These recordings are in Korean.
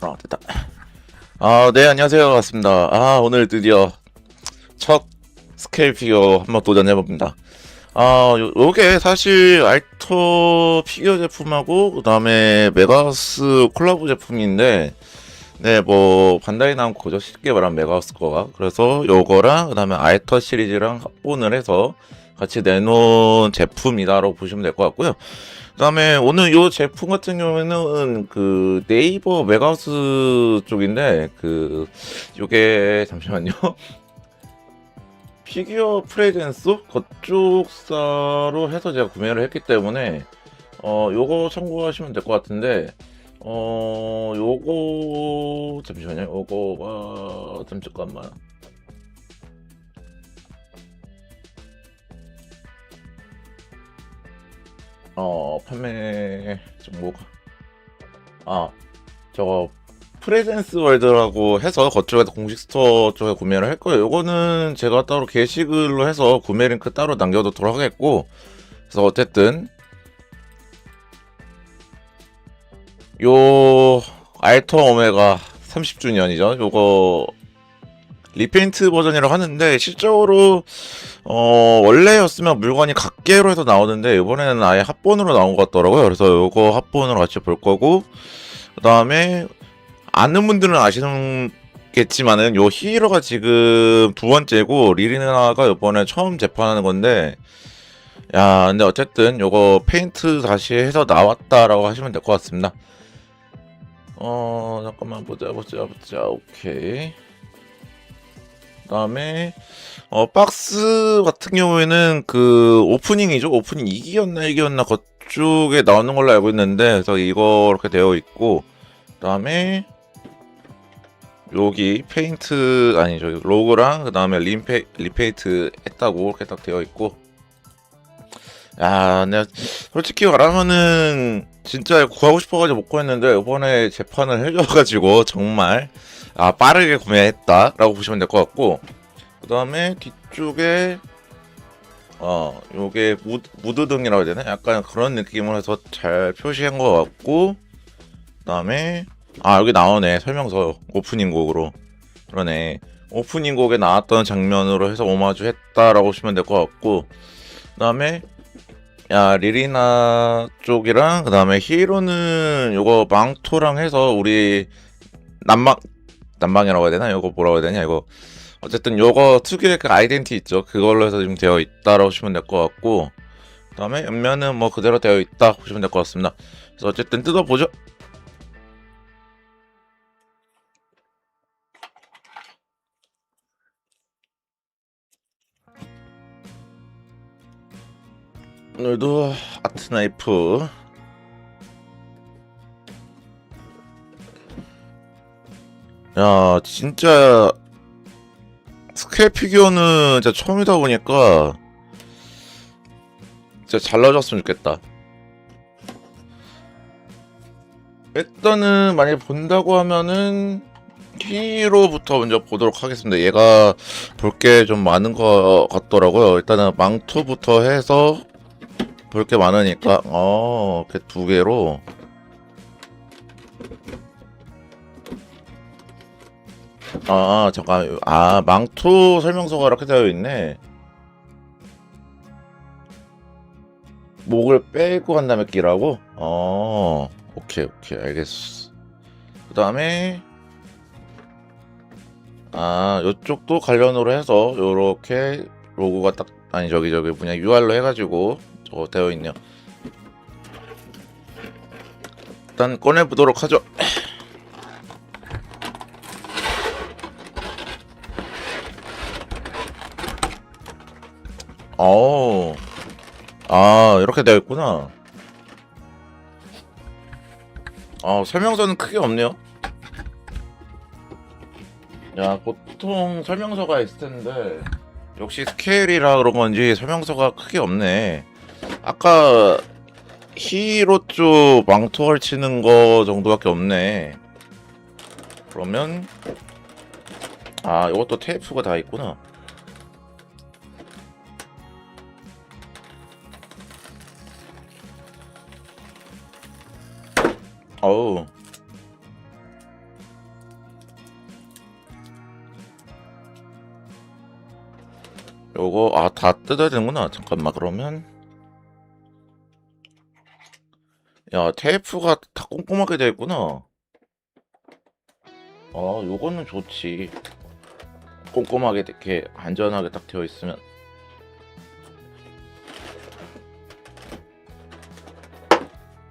아 됐다. 아 네 안녕하세요 반갑습니다. 아 오늘 드디어 첫 스케일 피규어 한번 도전해 봅니다. 아 요, 요게 사실 알터 피규어 제품하고 그 다음에 메가우스 콜라보 제품인데 네 뭐 반다이 거죠 쉽게 말하면 메가우스 거가 그래서 요거랑 그다음에 알터 시리즈랑 합본을 해서 같이 내놓은 제품이다라고 보시면 될 것 같고요. 그다음에 오늘 요 제품 같은 경우에는 그 네이버 메가우스 쪽인데 그 요게 잠시만요. 피규어 프레젠스 그쪽사로 해서 제가 구매를 했기 때문에 어 요거 참고하시면 될 것 같은데 어 요거 잠시만요. 요거 아 잠깐만. 어 판매 정보가 아 저거 프레젠스 월드라고 해서 그쪽에서 공식 스토어 쪽에 구매를 할 거예요. 요거는 제가 따로 게시글로 해서 구매 링크 따로 남겨두도록 하겠고 그래서 어쨌든 요 알터 오메가 30주년이죠. 요거 리페인트 버전이라고 하는데 실적으로 어 원래였으면 물건이 각계로 해서 나오는데 이번에는 아예 합본으로 나온 것 같더라고요. 그래서 요거 합본으로 같이 볼 거고 그 다음에 아는 분들은 아시겠지만은 요 히어로가 지금 두 번째고 리리나가 이번에 처음 재판하는 건데 야 근데 어쨌든 요거 페인트 다시 해서 나왔다라고 하시면 될 것 같습니다. 어 잠깐만 보자 보자 보자 오케이. 그다음에 어 박스 같은 경우에는 그 오프닝이죠? 오프닝 2기였나 1기였나 그쪽에 나오는 걸로 알고 있는데 그래서 이거 이렇게 되어 있고 그다음에 여기 페인트 아니 저기 로고랑 그 다음에 림페 리페이트 했다고 이렇게 딱 되어 있고. 야 내가 솔직히 말하면은 진짜 구하고 싶어가지고 못 구했는데 이번에 재판을 해줘가지고 정말 아 빠르게 구매했다라고 보시면 될 것 같고 그 다음에 뒤쪽에 어 요게 무드, 무드등이라고 해야 되나? 약간 그런 느낌으로 해서 잘 표시한 것 같고 그 다음에 아 여기 나오네. 설명서. 오프닝 곡으로. 그러네. 오프닝 곡에 나왔던 장면으로 해서 오마주 했다라고 보시면 될 것 같고 그 다음에 야 리리나 쪽이랑 그 다음에 히로는 요거 망토랑 해서 우리 남방 난방이라고 해야 되나? 이거 뭐라고 해야 되냐? 이거 어쨌든 요거 특유의 그 아이덴티 있죠. 그걸로 해서 지금 되어 있다라고 보시면 될 것 같고 그다음에 옆면은 뭐 그대로 되어 있다 보시면 될 것 같습니다. 그래서 어쨌든 뜯어보죠. 오늘도 아트 나이프 야, 진짜 스케일 피규어는 진짜 처음이다 보니까 진짜 잘 나와줬으면 좋겠다. 일단은 만약에 본다고 하면은 히로부터 먼저 보도록 하겠습니다. 얘가 볼 게 좀 많은 것 같더라고요. 일단은 망토부터 해서 볼 게 많으니까 어 이렇게 두 개로 아, 잠깐. 아, 망토 설명서가 이렇게 되어 있네. 목을 빼고 한 다음에 끼라고? 어, 오케이, 오케이, 알겠어. 그 다음에, 아, 요쪽도 관련으로 해서, 요렇게 로고가 딱, 아니, 저기, 저기, 뭐냐, UR로 해가지고, 저거 되어 있네요. 일단 꺼내보도록 하죠. 어, 아, 이렇게 되어 있구나. 아, 설명서는 크게 없네요. 야, 보통 설명서가 있을 텐데, 역시 스케일이라 그런 건지 설명서가 크게 없네. 아까 히로 쪽 망토 걸치는 거 정도밖에 없네. 그러면, 아, 이것도 테이프가 다 있구나. 어우. 요거 아 다 뜯어야 되는구나. 잠깐만 그러면. 야 테이프가 다 꼼꼼하게 되어 있구나. 아 요거는 좋지. 꼼꼼하게 이렇게 안전하게 딱 되어 있으면.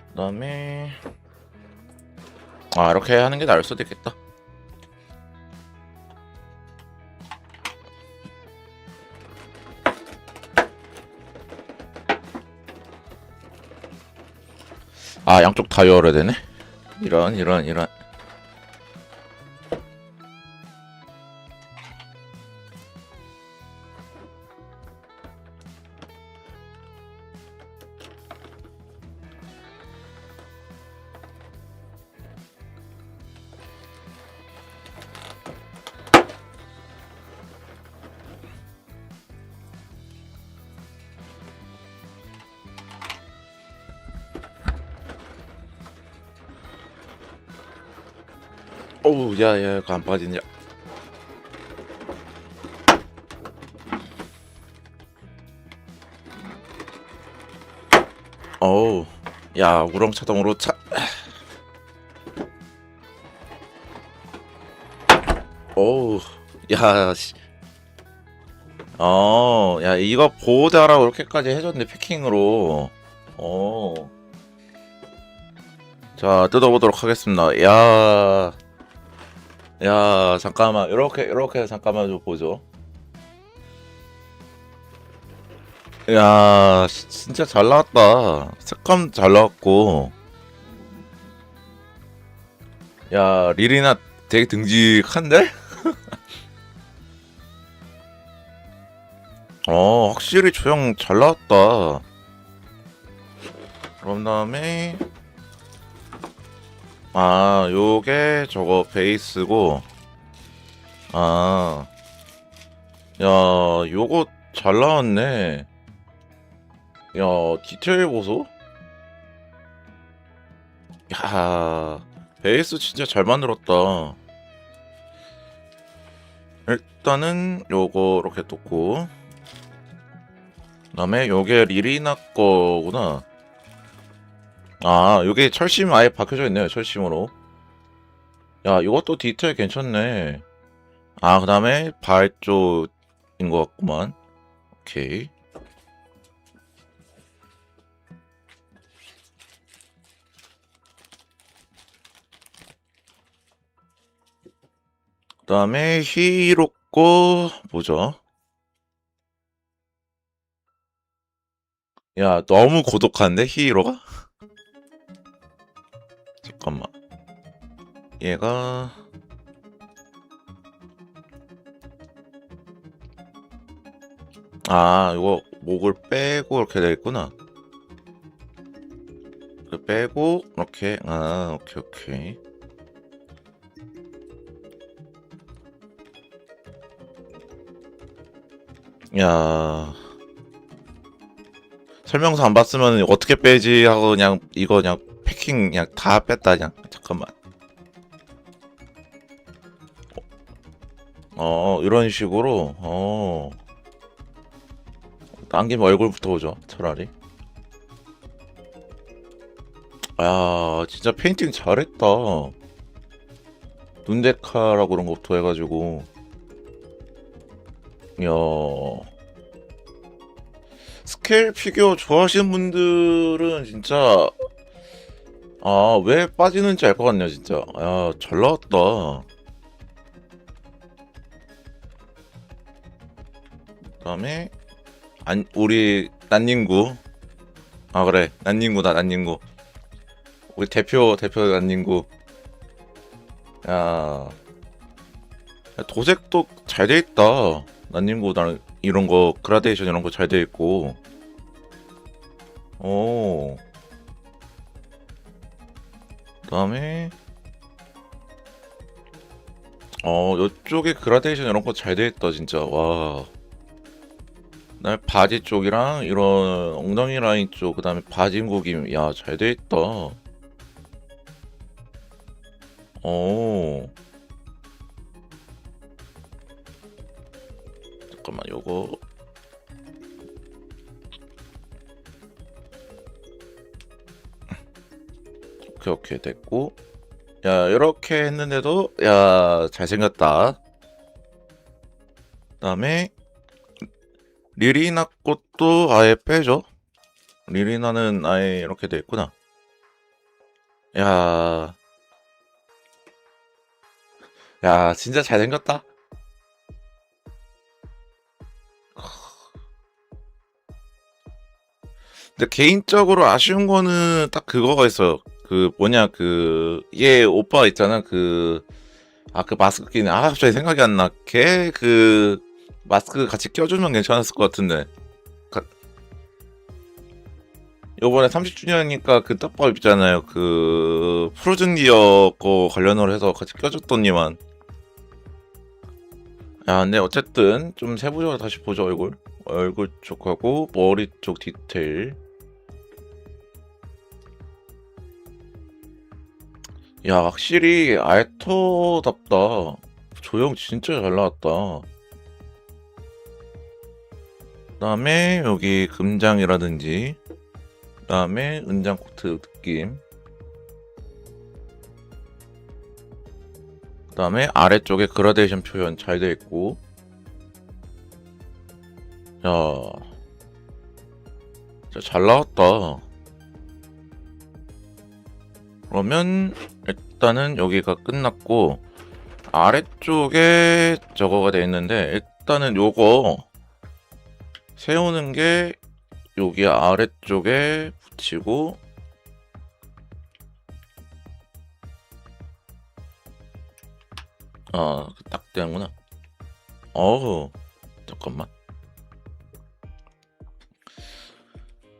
그 다음에 아 이렇게 하는 게 나을 수도 있겠다. 아 양쪽 다 열어야 되네? 이런 이런 이런 야야 이거 안 빠지냐 어우 야 우렁차동으로 차 어우 야 씨. 어, 야, 이거 보호자라고 이렇게까지 해줬네, 패킹으로. 어. 자, 뜯어보도록 하겠습니다. 야, 야, 잠깐만. 이렇게, 이렇게 잠깐만 좀 보죠. 야, 시- 진짜 잘 나왔다. 색감 잘 나왔고. 야, 리리나 되게 등직한데? 어, 확실히 조형 잘 나왔다. 그런 다음에, 아, 요게 저거 베이스고, 아, 야, 요거 잘 나왔네. 야, 디테일 보소? 야, 베이스 진짜 잘 만들었다. 일단은 요거 이렇게 뒀고, 그 다음에 요게 리리나 거구나. 아, 요게 철심 아예 박혀져 있네요. 철심으로. 야, 이것도 디테일 괜찮네. 아, 그 다음에 발 쪽인 것 같구만. 오케이. 그 다음에 히로 거 뭐죠? 야, 너무 고독한데 히로가? 얘가 아, 이거 목을 빼고 이렇게 돼 있구나. 이렇게 빼고 이렇게 아, 오케이 오케이. 야. 설명서 안 봤으면 어떻게 빼지 하고 그냥 이거 그냥 패킹 그냥 다 뺐다 그냥 잠깐만 어 이런 식으로 어. 당기면 얼굴부터 오죠 차라리. 야 진짜 페인팅 잘했다. 눈데카라고 그런 것부터 해가지고. 이야. 스케일 피규어 좋아하시는 분들은 진짜 아 왜 빠지는지 알 것 같네요 진짜. 야잘 나왔다 그다음에 안 우리 난닝구. 아 그래. 난닝구다 난닝구. 우리 대표 대표 난닝구. 야, 야 도색도 잘 돼 있다. 난닝구 나는 이런 거 그라데이션 이런 거 잘 돼 있고. 오. 그다음에 어 요쪽에 그라데이션 이런 거 잘 돼 있다 진짜. 와. 날 바지 쪽이랑 이런 엉덩이 라인 쪽 그다음에 바진구김 야 잘 돼 있다. 오. 잠깐만 요거 오케이 오케이 됐고 야 이렇게 했는데도 야 잘생겼다. 그다음에 리리나 꽃도 아예 빼죠 리리나는 아예 이렇게 돼 있구나 야 야, 진짜 잘생겼다. 근데 개인적으로 아쉬운 거는 딱 그거가 있어요. 그 뭐냐 그 얘 오빠 있잖아 그 아 그 마스크 끼는 아 갑자기 생각이 안 나. 걔그 마스크 같이 껴주면 괜찮았을 것 같은데. 가... 요번에 30주년이니까 그 떡밥 있잖아요. 그 프로즌 기어 거 관련으로 해서 같이 껴줬더니만. 야, 근데 어쨌든 좀 세부적으로 다시 보죠 얼굴. 얼굴 쪽하고 머리 쪽 디테일. 야, 확실히 알토답다. 조형 진짜 잘 나왔다. 그 다음에 여기 금장이라든지, 그 다음에 은장 코트 느낌. 그 다음에 아래쪽에 그라데이션 표현 잘 되어 있고, 야, 진짜 잘 나왔다. 그러면 일단은 여기가 끝났고 아래쪽에 저거가 돼 있는데 일단은 요거 세우는 게 여기 아래쪽에 붙이고 아, 딱 되는구나. 어우, 잠깐만.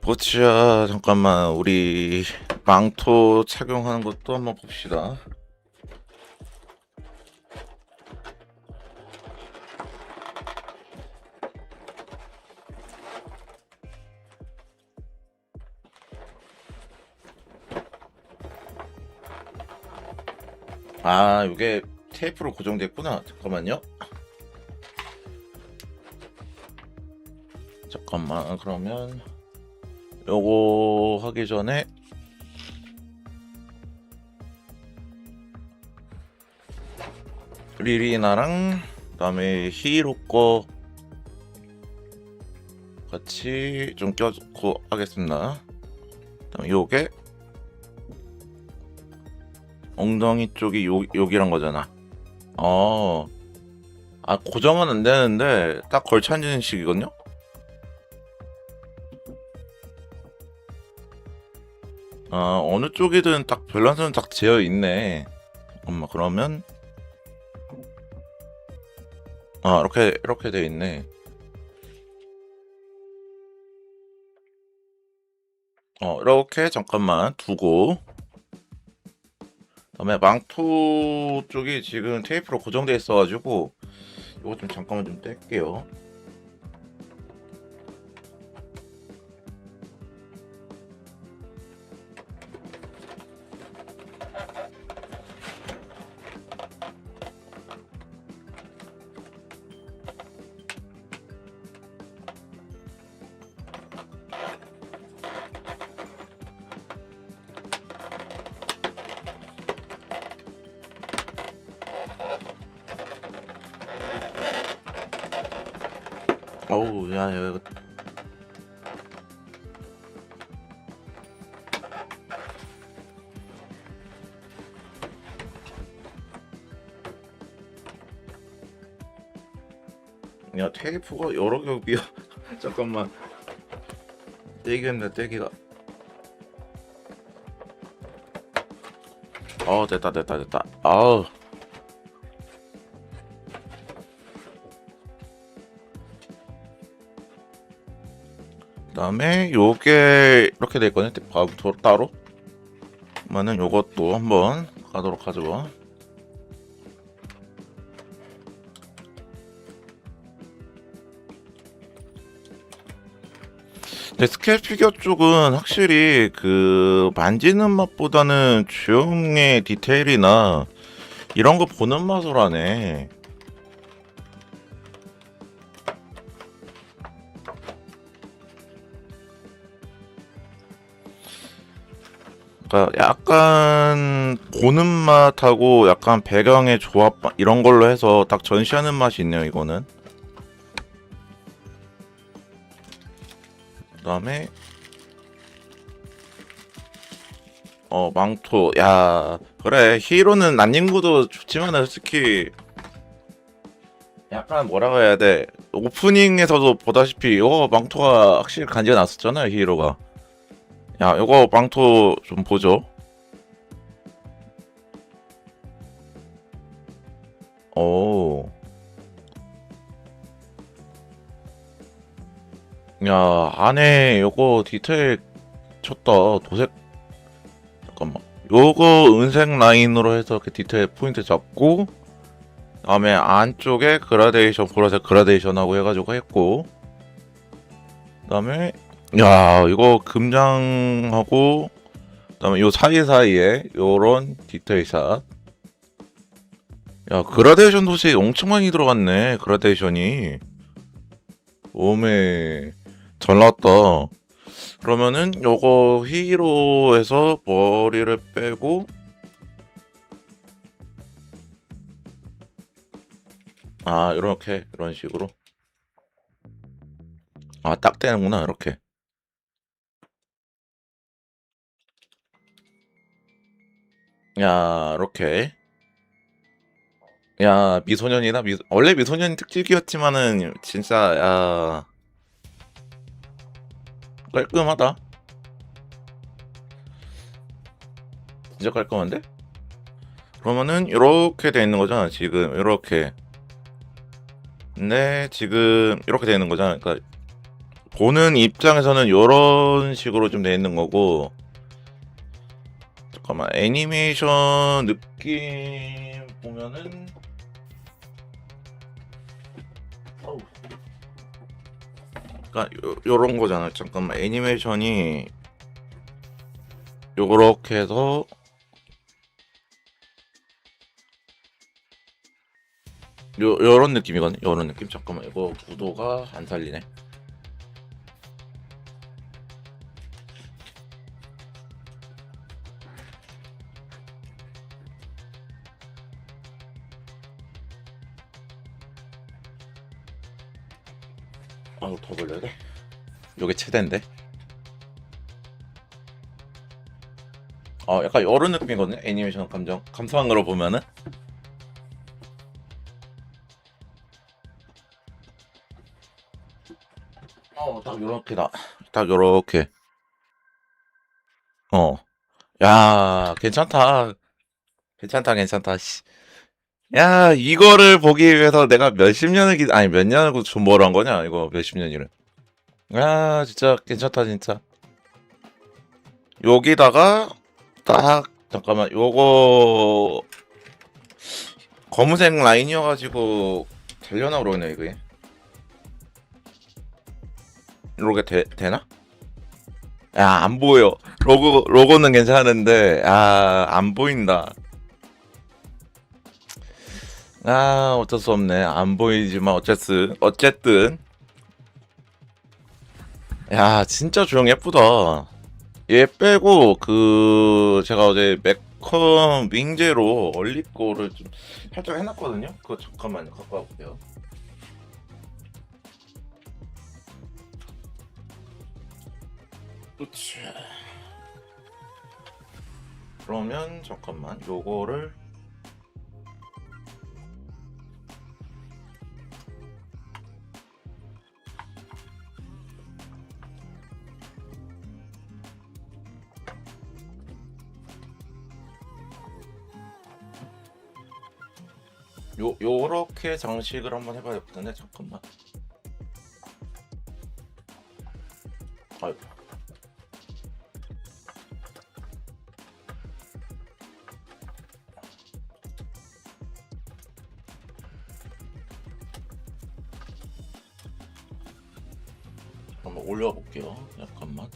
보치야, 잠깐만. 우리 망토 착용하는 것도 한번 봅시다. 아, 이게 테이프로 고정됐구나. 잠깐만요. 잠깐만, 그러면 요거 하기 전에 리리나랑 그다음에 히로 거 같이 좀 껴주고 하겠습니다. 그다음에 요게 엉덩이 쪽이 요, 여기란 거잖아. 어. 아, 고정은 안 되는데, 딱 걸쳐앉는 식이거든요? 아, 어느 쪽이든 딱 밸런스는 딱 재어 있네. 잠깐만, 그러면. 아, 이렇게, 이렇게 돼 있네. 어, 이렇게 잠깐만 두고. 그다음에 망토 쪽이 지금 테이프로 고정돼 있어가지고 이거 좀 잠깐만 좀 뗄게요. 야, 테이프가 여러 겹이야. 잠깐만. 떼기였네, 떼기가. 어, 됐다, 됐다, 됐다. 아우. 그다음에 요게 이렇게 돼 있거든요. 바로 도- 따로. 그러면은 요것도 한번 가도록 하죠. 데 스케일 피규어 쪽은 확실히 그 만지는 맛보다는 주형의 디테일이나 이런 거 보는 맛으로 하네. 그러니까 약간 보는 맛하고 약간 배경의 조합 이런 걸로 해서 딱 전시하는 맛이 있네요 이거는 다음에 어 망토 야 그래 히로는 난닝구도 좋지만은 솔직히 약간 뭐라고 해야 돼 오프닝에서도 보다시피 이거 망토가 확실히 간지가 났었잖아요 히로가 야, 이거 망토 좀 보죠. 오. 야, 안에 요거 디테일 쳤다. 도색. 잠깐만. 요거 은색 라인으로 해서 이렇게 디테일 포인트 잡고, 다음에 안쪽에 그라데이션, 보라색 그라데이션하고 해가지고 했고, 그 다음에 야 이거 금장하고 그 다음에 요 사이사이에 요런 디테일샷 야 그라데이션 도시 엄청 많이 들어갔네 그라데이션이 오메 잘 나왔다 그러면은 요거 히로에서 머리를 빼고 아 이렇게 이런 식으로 아 딱 되는구나 이렇게 야, 이렇게. 야, 미소년이다. 미... 원래 미소년이 특질기였지만은 진짜 야 깔끔하다. 진짜 깔끔한데? 그러면은 이렇게 돼 있는 거잖아. 지금 이렇게. 근데 지금 이렇게 돼 있는 거잖아. 그러니까 보는 입장에서는 이런 식으로 좀 돼 있는 거고. 잠깐만 애니메이션 느낌 보면은 그러니까 요, 요런 거잖아 잠깐만. 애니메이션이 요렇게 해서 요 요런 느낌이거든 요런 느낌? 잠깐만. 이거 구도가 안 살리네 최대인데? 어 약간 요런 느낌이거든요 애니메이션 감정. 감상한 거로 보면은? 어딱 요렇게다. 딱 요렇게. 어야 괜찮다. 괜찮다 괜찮다 씨. 야 이거를 보기 위해서 내가 몇십 년을 기 아니 몇 년을 존버를 한 거냐 이거 몇십 년이를 야 진짜 괜찮다 진짜. 여기다가 딱 잠깐만 요거 검은색 라인이어가지고 되려나 그러네 이게. 이렇게 되, 되나? 야 안 보여. 로고 로고는 괜찮은데 야안 보인다. 아 어쩔 수 없네. 안 보이지만 어쨌든 어쨌든 야 진짜 조형 예쁘다. 얘 빼고 그 제가 어제 맥컴 윙제로 얼리 거를 좀 살짝 해놨거든요? 그거 잠깐만요 갖고 와볼게요. 그치 그러면 잠깐만 요거를 요 요렇게 장식을 한번 해봐야겠는데 잠깐만. 아유. 한번 올려볼게요. 잠깐만.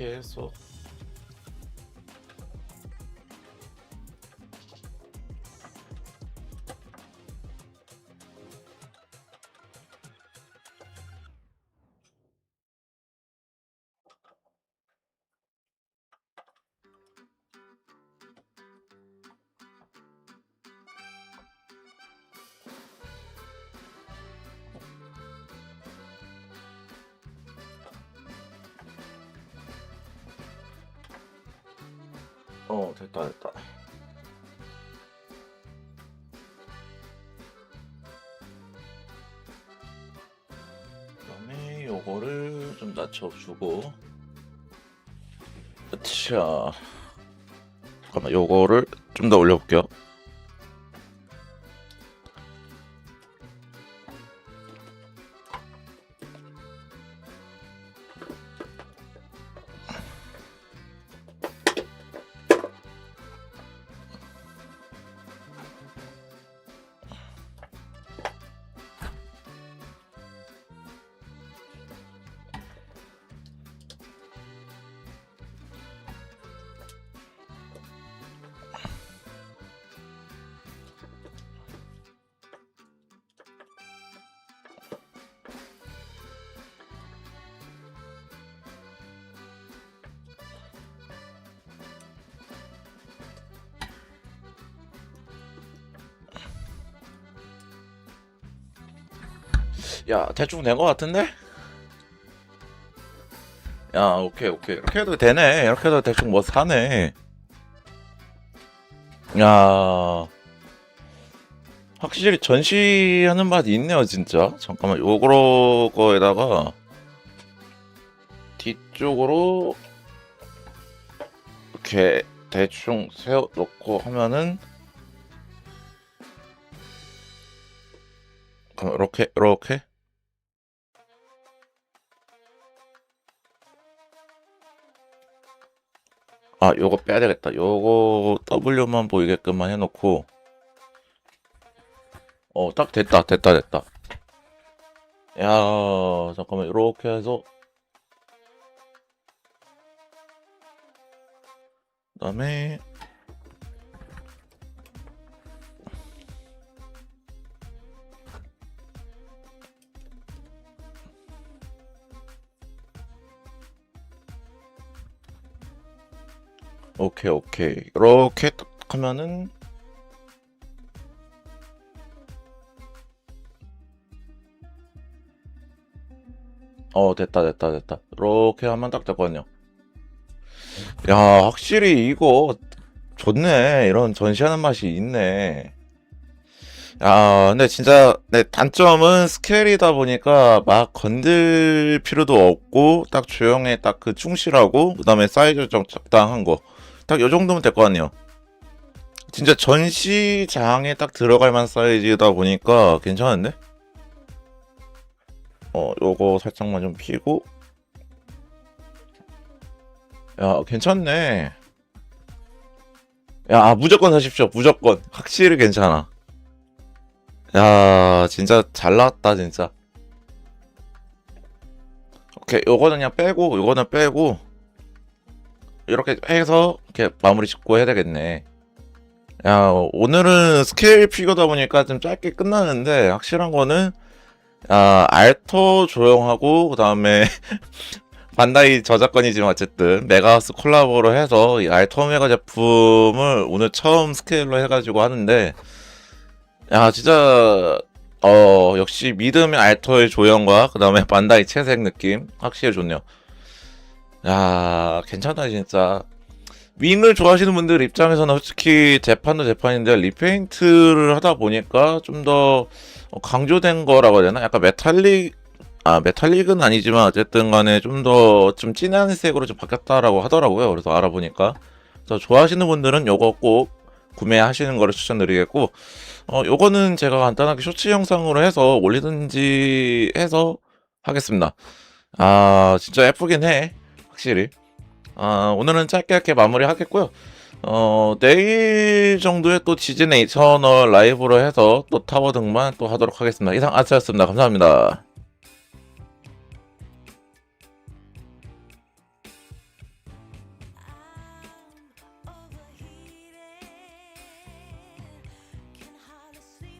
어잠 어 됐다 됐다. 그다음에 요거를 좀 낮춰주고. 자 잠깐만 요거를 좀 더 올려볼게요 야 대충 된거 같은데? 야 오케이 오케이. 이렇게 해도 되네. 이렇게 해도 대충 뭐 사네. 야. 확실히 전시하는 맛이 있네요 진짜. 잠깐만 요거 거에다가 뒤쪽으로 이렇게 대충 세워 놓고 하면은 그럼 이렇게 이렇게 아 요거 빼야 되겠다. 요거 W만 보이게끔만 해놓고. 어 딱 됐다 됐다 됐다. 야 잠깐만. 이렇게 해서. 그 다음에 오케이 오케이. 이렇게 딱 하면은 어 됐다 됐다 됐다. 이렇게 하면 딱 됐거든요. 야 확실히 이거 좋네. 이런 전시하는 맛이 있네. 야 근데 진짜 네, 단점은 스케일이다 보니까 막 건들 필요도 없고 딱 조형에 딱그 충실하고 그 다음에 사이즈 좀 적당한 거 딱 요 정도면 될 것 같네요. 진짜 전시장에 딱 들어갈 만한 사이즈다 보니까 괜찮은데? 어, 요거 살짝만 좀 피고. 야, 괜찮네. 야, 무조건 사십시오. 무조건. 확실히 괜찮아. 야, 진짜 잘 나왔다, 진짜. 오케이, 요거는 그냥 빼고, 요거는 빼고, 이렇게 해서 이렇게 마무리 짓고 해야 되겠네. 야, 오늘은 스케일 피규어다 보니까 좀 짧게 끝나는데, 확실한 거는, 아, 알터 조용하고, 그 다음에, 반다이 저작권이지만 어쨌든, 메가하우스 콜라보로 해서, 이 알터 오메가 제품을 오늘 처음 스케일로 해가지고 하는데, 야, 진짜, 어, 역시 믿음의 알터의 조형과, 그 다음에 반다이 채색 느낌, 확실히 좋네요. 야, 괜찮다, 진짜. 윙을 좋아하시는 분들 입장에서는 솔직히 재판도 재판인데 리페인트를 하다 보니까 좀 더 강조된 거라고 해야 되나? 약간 메탈릭 아 메탈릭은 아니지만 어쨌든 간에 좀더좀 진한 색으로 좀 바뀌었다라고 하더라고요. 그래서 알아보니까 그래서 좋아하시는 분들은 요거 꼭 구매하시는 거를 추천드리겠고 어 요거는 제가 간단하게 쇼츠 영상으로 해서 올리든지 해서 하겠습니다. 아 진짜 예쁘긴 해 확실히. 아, 오늘은 짧게 짧게 마무리 하겠고요. 어, 내일 정도에 또 지진 에이터널 라이브로 해서 또 타워 등반 또 하도록 하겠습니다. 이상 아스였습니다. 감사합니다.